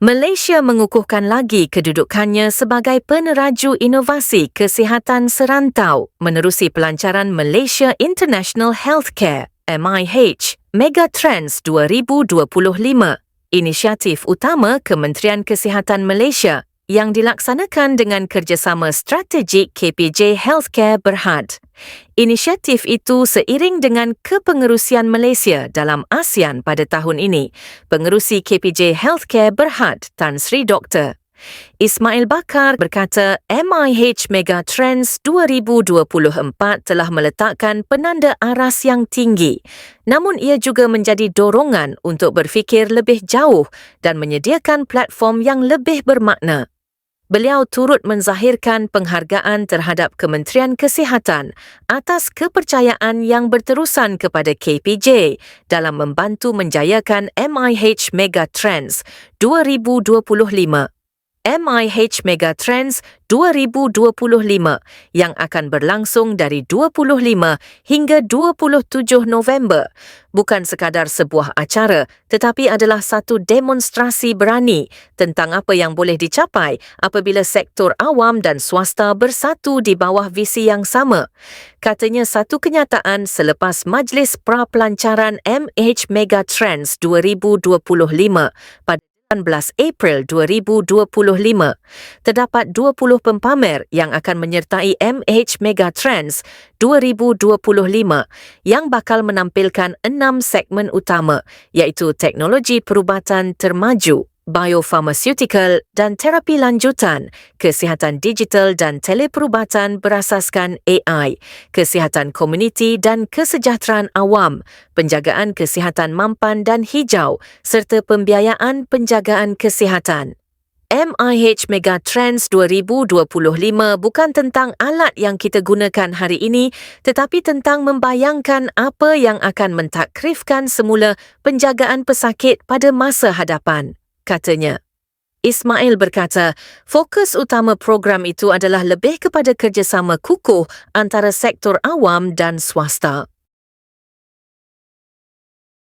Malaysia mengukuhkan lagi kedudukannya sebagai peneraju inovasi kesihatan serantau menerusi pelancaran Malaysia International Healthcare MIH Megatrends 2025, inisiatif utama Kementerian Kesihatan Malaysia yang dilaksanakan dengan kerjasama strategik KPJ Healthcare Berhad. Inisiatif itu seiring dengan kepengerusian Malaysia dalam ASEAN pada tahun ini. Pengerusi KPJ Healthcare Berhad, Tan Sri Dr. Ismail Bakar berkata MIH Megatrends 2024 telah meletakkan penanda aras yang tinggi. Namun ia juga menjadi dorongan untuk berfikir lebih jauh dan menyediakan platform yang lebih bermakna beliau turut menzahirkan penghargaan terhadap Kementerian Kesihatan atas kepercayaan yang berterusan kepada KPJ dalam membantu menjayakan MIH Megatrends 2025. MIH Megatrends 2025 yang akan berlangsung dari 25 hingga 27 November bukan sekadar sebuah acara tetapi adalah satu demonstrasi berani tentang apa yang boleh dicapai apabila sektor awam dan swasta bersatu di bawah visi yang sama. Katanya satu kenyataan selepas Majlis Pra Pelancaran MH Megatrends 2025 pada 19 April 2025, terdapat 20 pempamer yang akan menyertai MH Megatrends 2025 yang bakal menampilkan enam segmen utama iaitu teknologi perubatan termaju, biopharmaceutical dan terapi lanjutan, kesihatan digital dan teleperubatan berasaskan AI, kesihatan komuniti dan kesejahteraan awam, penjagaan kesihatan mampan dan hijau. Serta pembiayaan penjagaan kesihatan. MIH Megatrends 2025 bukan tentang alat yang kita gunakan hari ini tetapi tentang membayangkan apa yang akan mentakrifkan semula penjagaan pesakit pada masa hadapan katanya. Ismail berkata, fokus utama program itu adalah lebih kepada kerjasama kukuh antara sektor awam dan swasta.